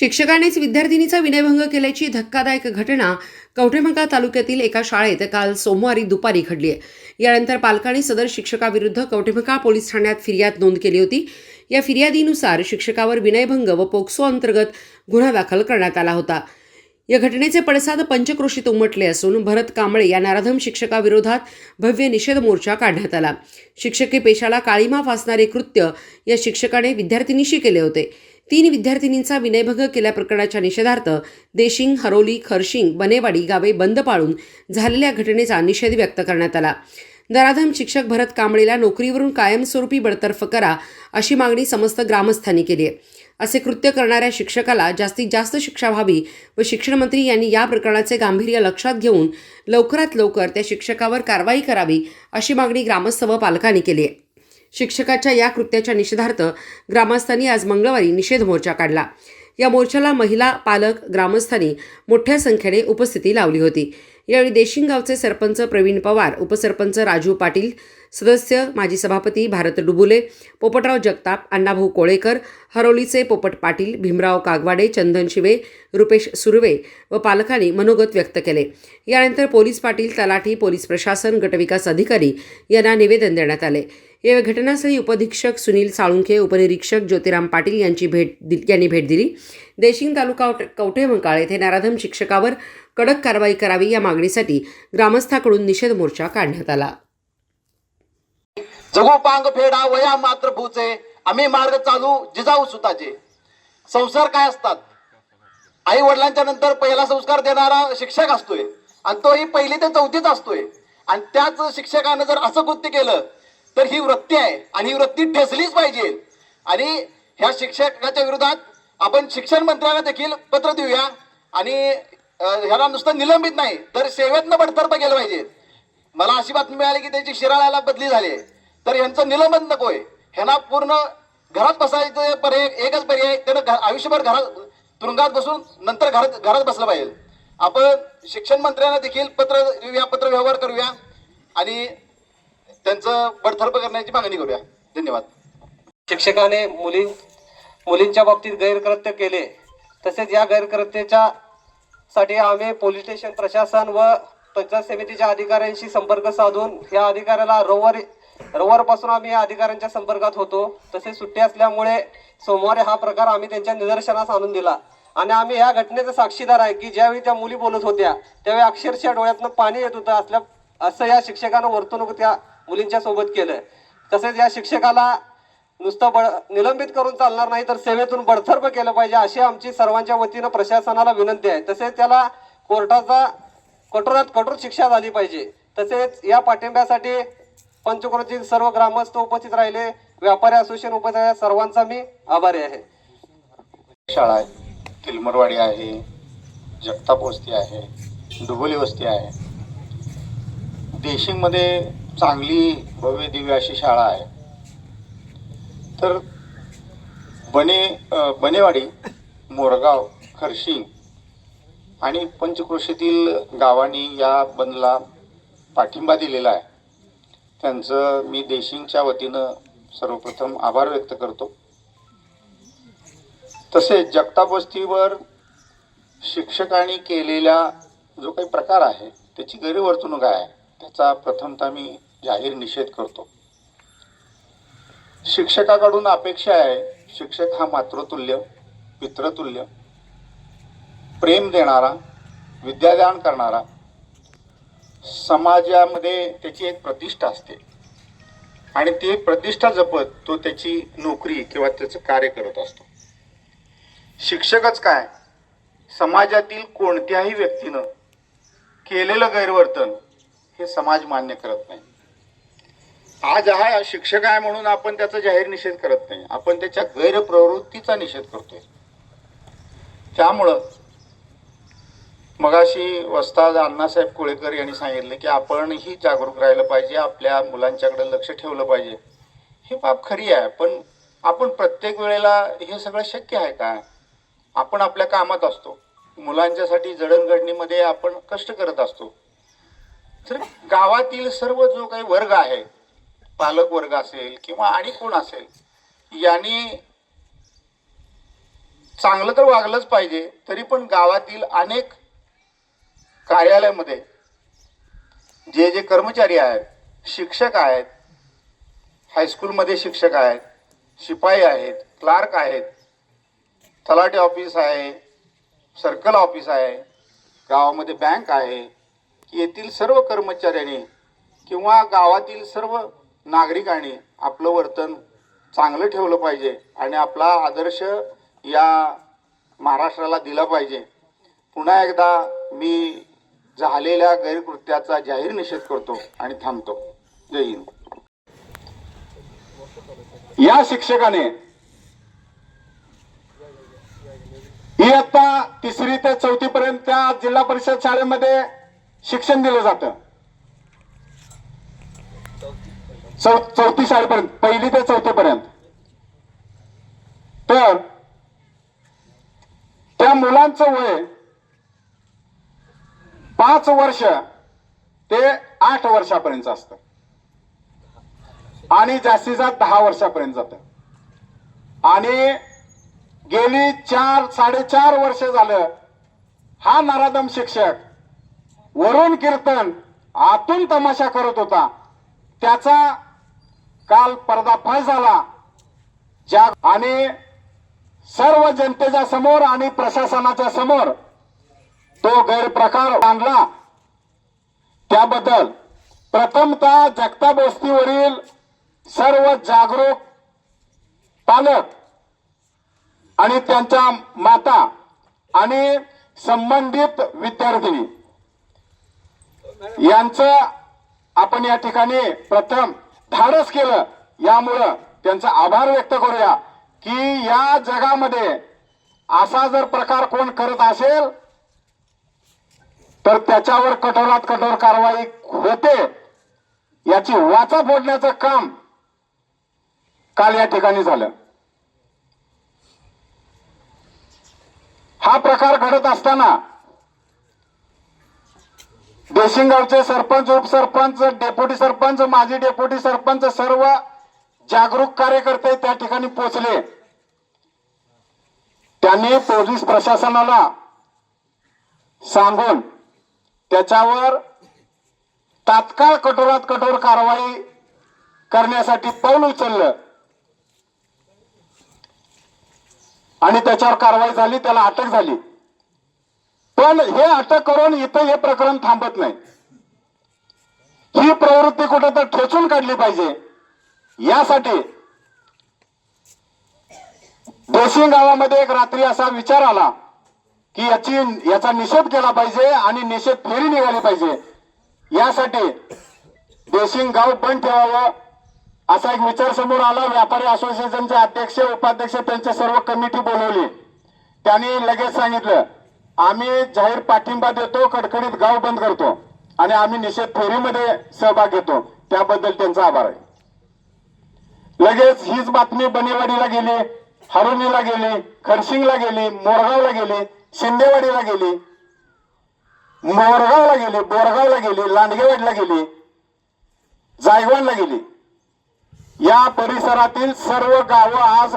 शिक्षकानेच विद्यार्थिनीचा विनयभंग केल्याची धक्कादायक घटना कवठेमंका तालुक्यातील एका शाळेत काल सोमवारी दुपारी घडली आहे. यानंतर पालकांनी सदर शिक्षकाविरुद्ध कवठेमंका पोलीस ठाण्यात फिर्याद नोंद केली होती. या फिर्यादीनुसार शिक्षकावर विनयभंग व पोक्सो अंतर्गत गुन्हा दाखल करण्यात आला होता. या घटनेचे पडसाद पंचक्रोशीत उमटले असून भरत कांबळे या नाराधम शिक्षकाविरोधात भव्य निषेध मोर्चा काढण्यात आला. शिक्षकी पेशाला काळीमा फासणारे कृत्य या शिक्षकाने विद्यार्थिनीशी केले होते. तीन विद्यार्थिनींचा विनयभंग केल्याप्रकरणाच्या निषेधार्थ देशिंग हरोली खरशिंग बनेवाडी गावे बंद पाळून झालेल्या घटनेचा निषेध व्यक्त करण्यात आला. नराधम शिक्षक भरत कांबळेला नोकरीवरून कायमस्वरूपी बडतर्फ करा अशी मागणी समस्त ग्रामस्थांनी केली आहे. असे कृत्य करणाऱ्या शिक्षकाला जास्तीत जास्त शिक्षा व्हावी व शिक्षणमंत्री यांनी या प्रकरणाचे गांभीर्य लक्षात घेऊन लवकरात लवकर त्या शिक्षकावर कारवाई करावी अशी मागणी ग्रामस्थ व पालकांनी केली आहे. शिक्षकाच्या या कृत्याच्या निषेधार्थ ग्रामस्थांनी आज मंगळवारी निषेध मोर्चा काढला. या मोर्चाला महिला पालक ग्रामस्थांनी मोठ्या संख्येने उपस्थिती लावली होती. यावेळी देशिंगावचे सरपंच प्रवीण पवार उपसरपंच राजू पाटील सदस्य माजी सभापती भारत डुबुले पोपटराव जगताप अण्णाभाऊ कोळेकर हरोलीचे पोपट पाटील भीमराव कागवाडे चंदन शिवे रुपेश सुर्वे व पालकांनी मनोगत व्यक्त केले. यानंतर पोलीस पाटील तलाठी पोलीस प्रशासन गटविकास अधिकारी यांना निवेदन देण्यात आले. या घटनास्थळी उपधीक्षक सुनील साळुंखे उपनिरीक्षक ज्योतिराम पाटील यांची भेट दि- यांनी भेट दिली. देशिंग तालुका कवठेमंकाळ येथे नराधम शिक्षकावर कडक कारवाई करावी या मागणीसाठी ग्रामस्थाकडून निषेध मोर्चा काढण्यात आला. जगू पांग फेडा वया मात्र भूचे. आम्ही मार्ग चालू जिजाऊ सुताचे. संसार काय असतात? आई वडिलांच्या नंतर पहिला संस्कार देणारा शिक्षक असतोय. आणि तोही पहिली ते चौथीच असतोय. आणि त्याच शिक्षकानं जर असं कृत्य केलं तर ही वृत्ती आहे आणि ही वृत्ती ठेचलीच पाहिजे. आणि ह्या शिक्षकाच्या विरोधात आपण शिक्षण मंत्र्यांना देखील पत्र देऊया. आणि ह्याला नुसतं निलंबित नाही तर सेवेतनं बडतर्फ केलं पाहिजे. मला अशी बातमी मिळाली की त्याची शिराळ्याला बदली झाली. तर ह्यांचं निलंबन नकोय ह्यांना पूर्ण घरात बसायचं पर्याय एकच पर्याय त्यानं घ- आयुष्यभर घरात तुरुंगात बसून नंतर घरात घरात बसलं पाहिजे. आपण शिक्षण मंत्र्यांना देखील पत्र देऊया पत्र व्यवहार करूया. आणि त्यांचं बडतर्फ करण्याची मागणी करूया. धन्यवाद. शिक्षकाने मुली मुलींच्या बाबतीत गैरकृत्य केले. तसेच या गैरकृत्याच्या साठी आम्ही पोलीस स्टेशन प्रशासन व पंचायत समितीच्या अधिकाऱ्यांशी संपर्क साधून या अधिकाऱ्याला रविवारी रविवारपासून आम्ही या अधिकाऱ्यांच्या संपर्कात होतो. तसेच सुट्टी असल्यामुळे सोमवारी हा प्रकार आम्ही त्यांच्या निदर्शनास आणून दिला. आणि आम्ही या घटनेचा साक्षीदार आहे की ज्यावेळी त्या मुली बोलत होत्या त्यावेळी अक्षरशः डोळ्यातनं पाणी येत होतं असल्या असं या शिक्षकानं वर्तणूक त्या मुलींच्या सोबत केलं तसेच या शिक्षकाला नुसतं बळ निलंबित करून चालणार नाही तर सेवेतून बडथर्प केलं पाहिजे अशी आमची सर्वांच्या वतीनं प्रशासनाला विनंती आहे. तसेच त्याला कोर्टाचा कठोरात कठोर शिक्षा झाली पाहिजे. तसेच या पाठिंब्यासाठी पंचक्रोशीतील सर्व ग्रामस्थ उपस्थित राहिले. व्यापारी असोसिएशन उपस्थित सर्वांचा मी आभारी आहे. शाळा आहे. तिलमरवाडी आहे. जगताप वस्ती आहे. डुबोली वस्ती आहे. देशिंगमध्ये चांगली भव्य दिव्य अशी शाळा आहे. तर बने बनेवाडी मोरगाव खर्शी आणि पंचक्रोशीतील गावांनी या बंदला पाठिंबा दिलेला आहे. त्यांचं मी देशिंगच्या वतीनं सर्वप्रथम आभार व्यक्त करतो. तसेच जगताप वस्तीवर शिक्षकांनी केलेला जो काही प्रकार आहे त्याची गैरवर्तणूक आहे त्याचा प्रथमतः मी जाहीर निषेध करतो. शिक्षकाकडून अपेक्षा आहे शिक्षक हा मातृतुल्य पितृतुल्य प्रेम देणारा विद्यादान करणारा. समाजामध्ये त्याची एक प्रतिष्ठा असते. आणि ते प्रतिष्ठा जपत तो त्याची नोकरी किंवा त्याचं कार्य करत असतो. शिक्षकच काय? समाजातील कोणत्याही व्यक्तीनं केलेलं गैरवर्तन हे समाज मान्य करत नाही. आज हा शिक्षक आहे म्हणून आपण त्याचा जाहीर निषेध करत नाही. आपण त्याच्या गैरप्रवृत्तीचा निषेध करतोय. त्यामुळं मगाशी वस्ताद अण्णासाहेब कुळेकर यांनी सांगितलं की आपणही जागरूक राहिलं पाहिजे आपल्या मुलांच्याकडे लक्ष ठेवलं पाहिजे. ही बाब खरी आहे पण आपण प्रत्येक वेळेला हे सगळं शक्य आहे का? आपण आपल्या कामात असतो. मुलांच्यासाठी जडणघडणीमध्ये आपण कष्ट करत असतो. तर गावातील सर्व जो काही वर्ग आहे पालक वर्ग असेल किंवा आणि कोण असेल यांनी चांगलं तर वागलंच पाहिजे तरी पण गावातील अनेक कार्यालयामध्ये जे जे कर्मचारी आहेत शिक्षक आहेत हायस्कूलमध्ये शिक्षक आहेत शिपाई आहेत क्लार्क आहेत तलाठी ऑफिस आहे सर्कल ऑफिस आहे गावामध्ये बँक आहे येथील सर्व कर्मचाऱ्यांनी किंवा गावातील सर्व नागरिकांनी आपलं वर्तन चांगलं ठेवलं पाहिजे आणि आपला आदर्श या महाराष्ट्राला दिला पाहिजे. पुन्हा एकदा मी झालेल्या गैरकृत्याचा जाहीर निषेध करतो आणि थांबतो. जय हिंद. या शिक्षकाने इयत्ता तिसरी ते चौथी पर्यंत त्या जिल्हा परिषद शाळेमध्ये शिक्षण दिलं जातं. चौथी शाळेपर्यंत पहिली ते चौथी पर्यंत तर त्या मुलांचं वय पाच वर्ष ते आठ वर्षापर्यंत असतं. आणि जास्तीत जास्त दहा वर्षापर्यंत जात. आणि गेली चार साडेचार वर्ष झालं हा नराधम शिक्षक वरून कीर्तन आतून तमाशा करत होता. त्याचा काल पर्दाफाश झाला. ज्या आणि सर्व जनतेच्या समोर आणि प्रशासनाच्या समोर तो गैरप्रकार आणला त्याबद्दल प्रथमतः जगताप वस्तीवरील सर्व जागरूक पालक आणि त्यांच्या माता आणि संबंधित विद्यार्थिनी यांचं आपण या ठिकाणी प्रथम धाडस केलं. यामुळं त्यांचा आभार व्यक्त करूया की या जगामध्ये असा जर प्रकार कोण करत असेल तर त्याच्यावर कठोरात कठोर कारवाई होते. याची वाचा फोडण्याचं काम काल या ठिकाणी झालं. हा प्रकार घडत असताना देशिंगावचे सरपंच उपसरपंच डेप्युटी सरपंच माजी डेप्युटी सरपंच सर्व जागरूक कार्यकर्ते त्या ठिकाणी पोहोचले. त्यांनी पोलीस प्रशासनाला सांगून त्याच्यावर तात्काळ कठोरात कठोर कारवाई करण्यासाठी पाऊल उचललं. आणि त्याच्यावर कारवाई झाली त्याला अटक झाली. पण हे अटक करून इथं हे प्रकरण थांबत नाही. ही प्रवृत्ती कुठं तर ठेचून काढली पाहिजे. यासाठी देशिंग गावामध्ये एक रात्री असा विचार आला की याची याचा निषेध केला पाहिजे आणि निषेध फेरी निघाली पाहिजे. यासाठी देशिंग गाव बंद ठेवावं असा एक विचार समोर आला. व्यापारी असोसिएशनचे अध्यक्ष उपाध्यक्ष त्यांच्या सर्व कमिटी बोलवली. त्यांनी लगेच सांगितलं आम्ही जाहीर पाठिंबा देतो कडकडीत गाव बंद करतो आणि आम्ही निषेध फेरीमध्ये सहभाग घेतो. त्याबद्दल त्यांचा आभार आहे. लगेच हीच बातमी बनेवाडीला गेली हरुणीला गेली खरशिंगला गेली मोरगावला गेली शिंदेवाडीला गेली मोरगावला गेली बोरगावला गेली लांडगेवाडीला गेली जायगवानला गेली. या परिसरातील सर्व गावं आज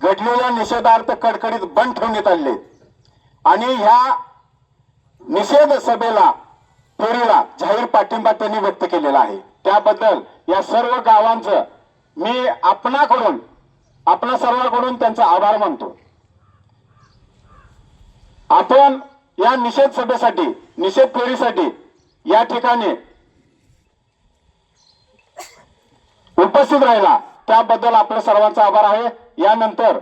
घडलेल्या निषेधार्थ कडकडीत बंद ठेवण्यात आले आणि ह्या निषेध सभेला फेरीला जाहीर पाठिंबा त्यांनी व्यक्त केलेला आहे. त्याबद्दल या सर्व गावांचं मी आपणाकडून आपणा सर्वांकडून त्यांचा आभार मानतो. आपण या निषेध सभेसाठी निषेध फेरीसाठी या ठिकाणी उपस्थित राहिला. त्याबद्दल आपल्या सर्वांचा आभार आहे. यानंतर